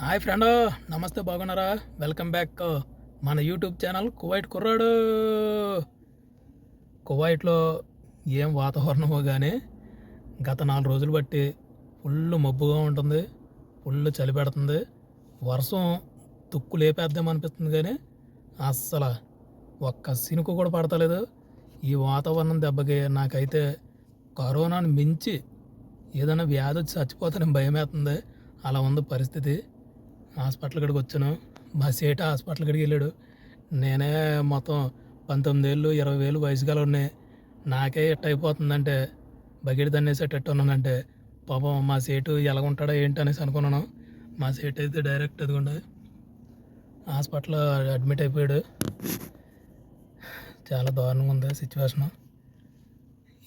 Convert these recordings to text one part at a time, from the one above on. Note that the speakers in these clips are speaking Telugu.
హాయ్ ఫ్రెండ్ నమస్తే బాగున్నారా? వెల్కమ్ బ్యాక్ uh, మన యూట్యూబ్ ఛానల్ కువైట్ కుర్రాడు. కువైట్లో ఏం వాతావరణమో కానీ గత నాలుగు రోజులు బట్టి ఫుల్ మబ్బుగా ఉంటుంది ఫుల్ చలి పెడుతుంది. వర్షం తుక్కు లేపేద్దాం అనిపిస్తుంది కానీ అస్సలు ఒక్క సినుకు కూడా పడతలేదు. ఈ వాతావరణం దెబ్బకి నాకైతే కరోనాను మించి ఏదైనా వ్యాధి వచ్చి చచ్చిపోతానని భయమేస్తుంది అలా ఉంది పరిస్థితి. హాస్పిటల్ కాడికి వచ్చాను. మా సేట హాస్పిటల్ కాడికి వెళ్ళాడు. నేనే మొత్తం పంతొమ్మిది ఏళ్ళు ఇరవై వేలు వయసు గల ఉన్నాయి నాకే ఎట్ట అయిపోతుందంటే బకెట్ తన్నేసేటట్టు ఉన్నానంటే పాపం మా సేటు ఎలా ఉంటాడో ఏంటి అనేసి అనుకున్నాను. మా సేటు అయితే డైరెక్ట్ ఎదుగుండే హాస్పిటల్లో అడ్మిట్ అయిపోయాడు. చాలా దారుణంగా ఉంది సిచ్యువేషను.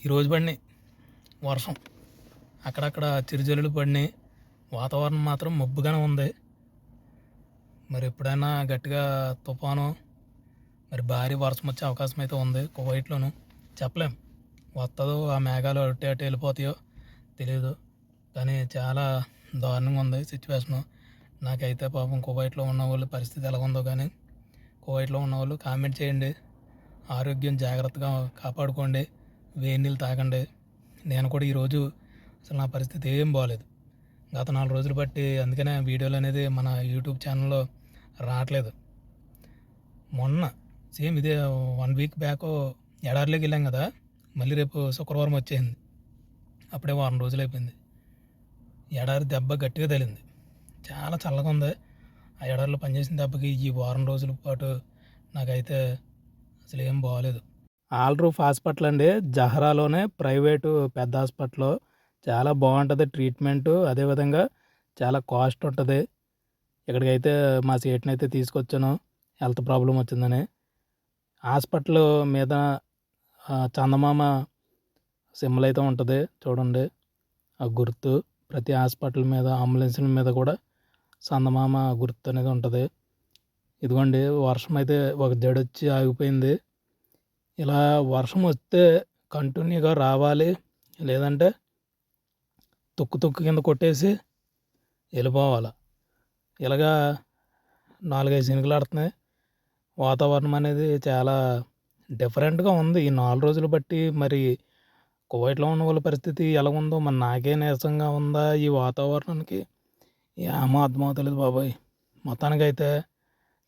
ఈరోజు పడినాయి వర్షం. అక్కడక్కడ చిరుజల్లులు పడినాయి వాతావరణం మాత్రం మబ్బుగానే ఉంది. మరి ఎప్పుడైనా గట్టిగా తుఫాను మరి భారీ వర్షం వచ్చే అవకాశం అయితే ఉంది కువైట్లోను. చెప్పలేం. వస్తుందో ఆ మేఘాలు అటు అటు వెళ్ళిపోతాయో తెలియదు కానీ చాలా దారుణంగా ఉంది సిచ్యువేషను నాకైతే పాపం కువైట్లో ఉన్న వాళ్ళ పరిస్థితి ఎలా ఉందో కానీ కువైట్లో ఉన్న వాళ్ళు కామెంట్ చేయండి. ఆరోగ్యం జాగ్రత్తగా కాపాడుకోండి. వేడి నీళ్ళు తాగండి. నేను కూడా ఈరోజు అసలు నా పరిస్థితి ఏం బాగాలేదు గత నాలుగు రోజులు బట్టి అందుకనే వీడియోలు అనేది మన యూట్యూబ్ ఛానల్లో రావట్లేదు. మొన్న సేమ్ ఇదే వన్ వీక్ బ్యాక్ ఎడారిలోకి వెళ్ళాం కదా మళ్ళీ రేపు శుక్రవారం వచ్చేసింది. అప్పుడే వారం రోజులు అయిపోయింది. ఎడారి దెబ్బ గట్టిగా తగిలింది. చాలా చల్లగా ఉంది. ఆ ఎడారిలో పనిచేసిన దెబ్బకి ఈ వారం రోజుల పాటు నాకైతే అసలు ఏం బాగాలేదు ఆల్రూఫ్ హాస్పిటల్ అండి. జహరాలోనే ప్రైవేటు పెద్ద హాస్పిటల్. చాలా బాగుంటుంది ట్రీట్మెంటు. అదేవిధంగా చాలా కాస్ట్ ఉంటుంది. ఇక్కడికైతే మా సీట్ని అయితే తీసుకొచ్చాను హెల్త్ ప్రాబ్లం వచ్చిందని హాస్పిటల్ మీద చందమామ సింబల్ అయితే ఉంటుంది చూడండి. ఆ గుర్తు ప్రతి హాస్పిటల్ మీద అంబులెన్స్ల మీద కూడా చందమామ గుర్తు అనేది ఉంటుంది. ఇదిగోండి వర్షం అయితే ఒక జడొచ్చి ఆగిపోయింది. ఇలా వర్షం వస్తే కంటిన్యూగా రావాలి లేదంటే తుక్కు తుక్కు కింద కొట్టేసి వెళ్ళిపోవాలి. ఇలాగా నాలుగైదు శనికలు ఆడుతున్నాయి. వాతావరణం అనేది చాలా డిఫరెంట్గా ఉంది. ఈ నాలుగు రోజులు బట్టి మరి కువైట్లో ఉన్న వాళ్ళ పరిస్థితి ఎలా ఉందో మరి నాకే నీరసంగా ఉందా ఈ వాతావరణానికి? ఏమో అర్థమవుతలేదు బాబాయ్. మొత్తానికైతే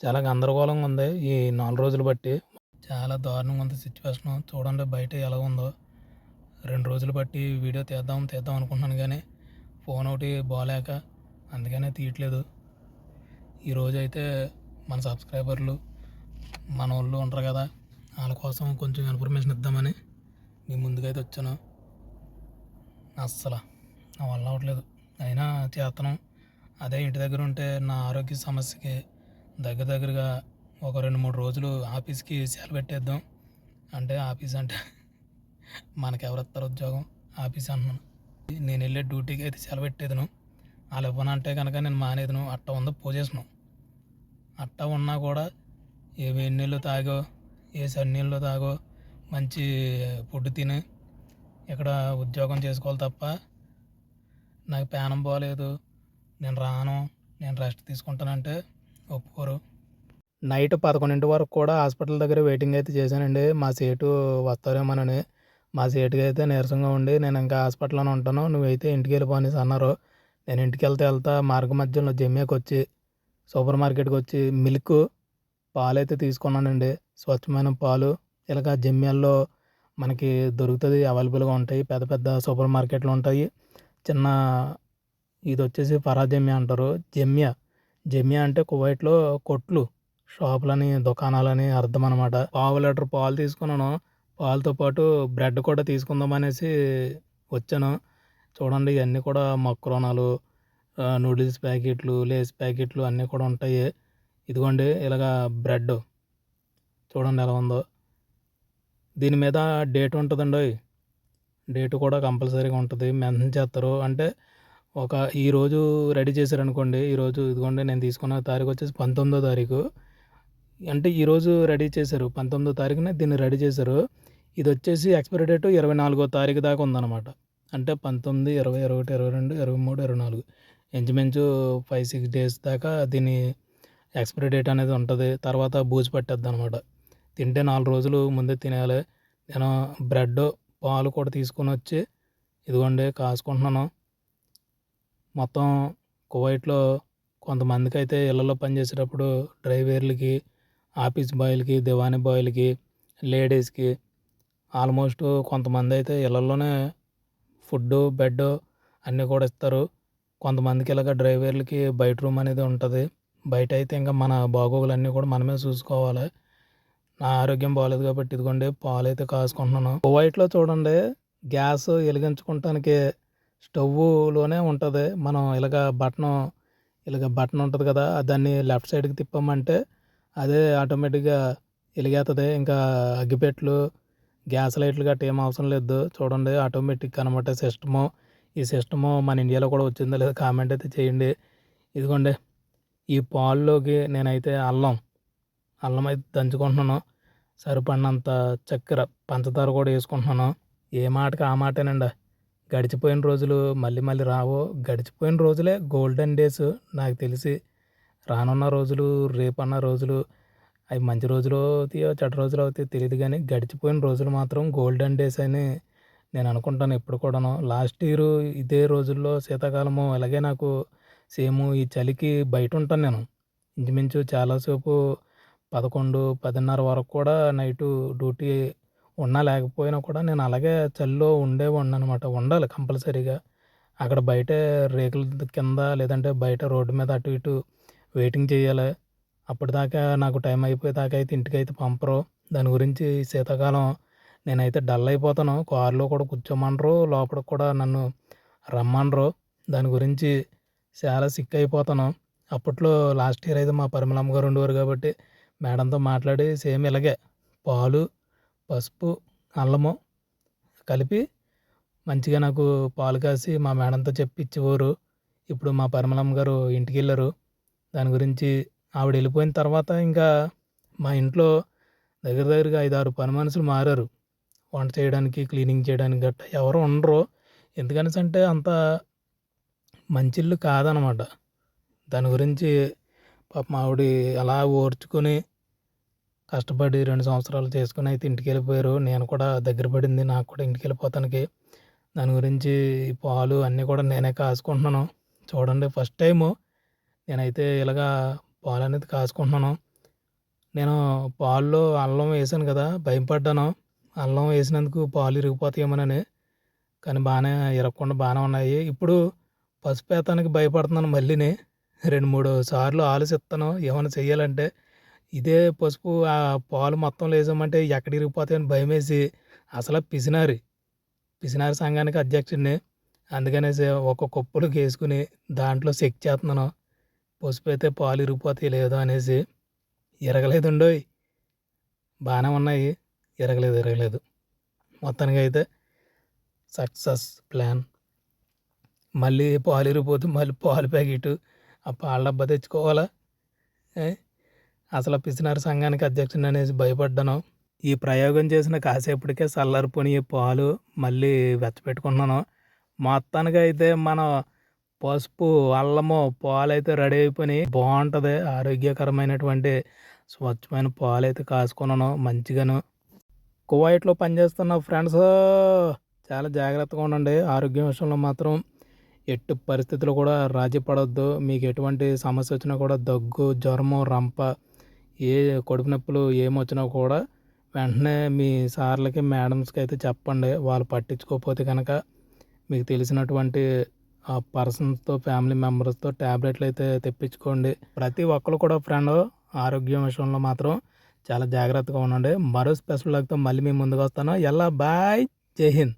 చాలా గందరగోళంగా ఉంది ఈ నాలుగు రోజులు బట్టి. చాలా దారుణంగా ఉంది సిచ్యువేషన్. చూడండి బయట ఎలా ఉందో. రెండు రోజులు బట్టి వీడియో తీద్దాం తీద్దాం అనుకుంటున్నాను కానీ ఫోన్ ఒకటి బాగాలేక అందుకనే తీయట్లేదు. ఈరోజు అయితే మన సబ్స్క్రైబర్లు మన వాళ్ళు ఉంటారు కదా వాళ్ళ కోసం కొంచెం ఇన్ఫర్మేషన్ ఇద్దామని మీ ముందుకైతే వచ్చాను. అస్సలు నా వల్ల అవ్వట్లేదు. అయినా చేస్తాను అదే ఇంటి దగ్గర ఉంటే నా ఆరోగ్య సమస్యకి దగ్గర దగ్గరగా ఒక రెండు మూడు రోజులు ఆఫీస్కి సెలవు పెట్టేద్దాం. అంటే ఆఫీస్ అంటే మనకి ఎవరు ఉద్యోగం? ఆఫీస్ అంటున్నాను. నేను వెళ్ళే డ్యూటీకి అయితే సెలవు పెట్టేదను. వాళ్ళు ఇవ్వనంటే కనుక నేను మానేదను. అట్ట ఉందో పోజేసినాం అట్ట ఉన్నా కూడా ఏ వేడి నీళ్ళు తాగో ఏ సన్ని నీళ్ళు తాగో మంచి ఫుడ్ తిని ఇక్కడ ఉద్యోగం చేసుకోవాలి తప్ప నాకు పేనం బాగలేదు నేను రాను. నేను రెస్ట్ తీసుకుంటానంటే ఒప్పుకోరు. నైట్ పదకొండింటి వరకు కూడా హాస్పిటల్ దగ్గర వెయిటింగ్ అయితే చేశానండి. మా సీటు వస్తారేమోనని. మా సీటుకి అయితే నీరసంగా ఉండి నేను ఇంకా హాస్పిటల్లోనే ఉంటాను. నువ్వైతే ఇంటికి వెళ్ళిపోనేసి అన్నారు. నేను ఇంటికి వెళ్తే వెళ్తా. మార్గ మధ్యలో జమ్యాకి వచ్చి సూపర్ మార్కెట్కి వచ్చి మిల్క్ పాలైతే తీసుకున్నానండి. స్వచ్ఛమైన పాలు. ఇలాగ జమ్యాల్లో మనకి దొరుకుతుంది అవైలబుల్గా ఉంటాయి పెద్ద పెద్ద సూపర్ మార్కెట్లు ఉంటాయి. చిన్న ఇది వచ్చేసి పరాజమ్య అంటారు. జమ్య. జమ్య అంటే కువైట్లో కొట్లు షాపులని దుకాణాలని అర్థం అనమాట పావు లీటర్ పాలు తీసుకున్నాను. పాలతో పాటు బ్రెడ్ కూడా తీసుకుందాం అనేసి వచ్చాను. చూడండి ఇవన్నీ కూడా మక్రోనాలు నూడిల్స్ ప్యాకెట్లు లేస్ ప్యాకెట్లు అన్నీ కూడా ఉంటాయి. ఇదిగోండి ఇలాగా బ్రెడ్ చూడండి ఎలా ఉందో. దీని మీద డేట్ ఉంటుందండి డేట్ కూడా కంపల్సరీగా ఉంటుంది. మెన్షన్ చేస్తారు. అంటే ఒక ఈరోజు రెడీ చేశారనుకోండి ఈరోజు ఇదిగోండి నేను తీసుకున్న తారీఖు వచ్చేసి పంతొమ్మిదో తారీఖు. అంటే ఈరోజు రెడీ చేశారు పంతొమ్మిదో తారీఖున దీన్ని రెడీ చేశారు. ఇది వచ్చేసి ఎక్స్పైరీ డేట్ ఇరవై నాలుగో తారీఖు దాకా ఉందన్నమాట. అంటే పంతొమ్మిది ఇరవై ఇరవై ఒకటి ఇరవై రెండు ఇరవై మూడు ఇరవై నాలుగు. ఇంచుమించు ఫైవ్ సిక్స్ డేస్ దాకా దీని ఎక్స్పైరీ డేట్ అనేది ఉంటుంది. తర్వాత బూజు పట్టేద్ది అనమాట తింటే నాలుగు రోజులు ముందే తినేయాలి. నేను బ్రెడ్ పాలు కూడా తీసుకొని వచ్చి ఇదిగోండి కాసుకుంటున్నాను. మొత్తం కువైట్లో కొంతమందికి అయితే ఇళ్ళలో పనిచేసేటప్పుడు డ్రైవర్లకి ఆఫీస్ బాయ్లకి దివానీ బాయ్లకి లేడీస్కి ఆల్మోస్ట్ కొంతమంది అయితే ఇళ్ళల్లోనే ఫుడ్ బెడ్ అన్నీ కూడా ఇస్తారు. కొంతమందికి ఇలాగ డ్రైవర్లకి బయట రూమ్ అనేది ఉంటుంది. బయట అయితే ఇంకా మన బాగోగులన్నీ కూడా మనమే చూసుకోవాలి. నా ఆరోగ్యం బాగాలేదు కాబట్టి ఇదిగోండి పాలు అయితే కాసుకుంటున్నాను కువైట్లో చూడండి గ్యాస్ వెలిగించుకోవటానికి స్టవ్లోనే ఉంటుంది. మనం ఇలాగ బటన్ ఇలాగ బటన్ ఉంటుంది కదా దాన్ని లెఫ్ట్ సైడ్కి తిప్పామంటే అదే ఆటోమేటిక్గా వెలిగేస్తుంది ఇంకా అగ్గిపెట్లు గ్యాస్ లైట్లు గట్ట ఏం అవసరం లేదు. చూడండి ఆటోమేటిక్ అనమాట సిస్టము. ఈ సిస్టము మన ఇండియాలో కూడా వచ్చిందో లేదో కామెంట్ అయితే చేయండి. ఇదిగోండి ఈ పాల్లోకి నేనైతే అల్లం అల్లం అయితే దంచుకుంటున్నాను. సరిపడినంత చక్కెర పంచదార కూడా వేసుకుంటున్నాను. ఏ మాటకి ఆ మాటేనండి. గడిచిపోయిన రోజులు మళ్ళీ మళ్ళీ రావు. గడిచిపోయిన రోజులే గోల్డెన్ డేస్ నాకు తెలిసి. రానున్న రోజులు రేపన్న రోజులు అవి మంచి రోజులు అవుతాయో చెడ్డ రోజులు అవుతాయో తెలియదు కానీ గడిచిపోయిన రోజులు మాత్రం గోల్డెన్ డేస్ అని నేను అనుకుంటాను ఎప్పుడు కూడాను. లాస్ట్ ఇయర్ ఇదే రోజుల్లో శీతాకాలము అలాగే నాకు సేమ్ ఈ చలికి బయట ఉంటాను నేను. ఇంచుమించు చాలాసేపు పదకొండు పదిన్నర వరకు కూడా నైటు డ్యూటీ ఉన్నా లేకపోయినా కూడా నేను అలాగే చలిలో ఉండేవాడిని అనమాట ఉండాలి కంపల్సరీగా. అక్కడ బయట రేకుల కింద లేదంటే బయట రోడ్డు మీద అటు ఇటు వెయిటింగ్ చేయాలి. అప్పటిదాకా నాకు టైం అయిపోయేదాకా అయితే ఇంటికి అయితే పంపరు. దాని గురించి శీతాకాలం నేనైతే డల్ అయిపోతాను. కారులో కూడా కూర్చోమనరు. లోపలికి కూడా నన్ను రమ్మనరు. దాని గురించి చాలా సిక్ అయిపోతాను. అప్పట్లో లాస్ట్ ఇయర్ అయితే మా పరిమళమ్మ గారు ఉండేవారు కాబట్టి మేడంతో మాట్లాడి సేమ్ ఇలాగే పాలు పసుపు అల్లము కలిపి మంచిగా నాకు పాలు కాసి మా మేడంతో చెప్పిచ్చేవారు. ఇప్పుడు మా పరిమళమ్మ గారు ఇంటికి వెళ్ళారు దాని గురించి ఆవిడ వెళ్ళిపోయిన తర్వాత ఇంకా మా ఇంట్లో దగ్గర దగ్గరగా ఐదు ఆరు పని మనుషులు మారారు. వంట చేయడానికి క్లీనింగ్ చేయడానికి గట్ట ఎవరు ఉండరు. ఎందుకనేసి అంటే అంత మంచి ఇల్లు కాదనమాట. దాని గురించి పాపం ఆవిడ అలా ఓర్చుకొని కష్టపడి రెండు సంవత్సరాలు చేసుకుని అయితే ఇంటికి వెళ్ళిపోయారు. నేను కూడా దగ్గర పడింది నాకు కూడా ఇంటికి వెళ్ళిపోతానికి. దాని గురించి పాలు అన్నీ కూడా నేనే కాసుకుంటున్నాను. చూడండి ఫస్ట్ టైము నేనైతే ఇలాగా పాలు అనేది కాసుకుంటున్నాను. నేను పాల్లో అల్లం వేసాను కదా భయపడ్డాను. అల్లం వేసినందుకు పాలు ఇరిగిపోతాయేమోనని కానీ బాగానే ఇరగకుండా బాగానే ఉన్నాయి. ఇప్పుడు పసుపేతానికి భయపడుతున్నాను మళ్ళీని. రెండు మూడు సార్లు ఆలోచిస్తాను ఏమైనా చెయ్యాలంటే. ఇదే పసుపు ఆ పాలు మొత్తం లేసామంటే ఎక్కడ ఇరిగిపోతాయని భయం వేసి అసలు పిసినారి. పిసినారి సంఘానికి అధ్యక్షుడిని. అందుకనేసి ఒక కుప్పలోకి వేసుకుని దాంట్లో చెక్ చేస్తున్నాను. పసుపు అయితే పాలు ఇరిగిపోతాయి లేదో అనేసి. ఇరగలేదుండోయ్. బాగానే ఉన్నాయి. ఎరగలేదు ఎరగలేదు. మొత్తానికి అయితే సక్సెస్ ప్లాన్. మళ్ళీ పాలు ఇరిగిపోతే మళ్ళీ పాలు ప్యాకెట్. ఆ పాల డబ్బా తెచ్చుకోవాలా? అసలు పిసినారి సంఘానికి అధ్యక్షుని అనేసి భయపడ్డాను. ఈ ప్రయోగం చేసిన కాసేపటికే చల్లారిపోయి పాలు మళ్ళీ వెచ్చపెట్టుకున్నాను మొత్తానికి అయితే మనం పసుపు అల్లము పాలు అయితే రెడీ అయిపోయి బాగుంటుంది. ఆరోగ్యకరమైనటువంటి స్వచ్ఛమైన పాలు అయితే కాసుకున్నాను మంచిగాను. కువైట్లో పనిచేస్తున్న ఫ్రెండ్స్ చాలా జాగ్రత్తగా ఉండండి. ఆరోగ్యం విషయంలో మాత్రం ఎట్టి పరిస్థితులు కూడా రాజీ పడవద్దు మీకు ఎటువంటి సమస్య వచ్చినా కూడా దగ్గు జ్వరము రంప ఏ కడుపు నొప్పులు ఏమొచ్చినా కూడా వెంటనే మీ సార్లకి మేడమ్స్కి అయితే చెప్పండి. వాళ్ళు పట్టించుకోకపోతే కనుక మీకు తెలిసినటువంటి ఆ పర్సన్స్తో ఫ్యామిలీ మెంబర్స్తో ట్యాబ్లెట్లు అయితే తెప్పించుకోండి. ప్రతి ఒక్కరు కూడా ఫ్రెండ్ ఆరోగ్యం విషయంలో మాత్రం చాలా జాగ్రత్తగా ఉండండి. మరో స్పెషల్ లాగ్తో మళ్ళీ మేము ముందుకు వస్తాను. ఎలా బాయ్. జై హింద్.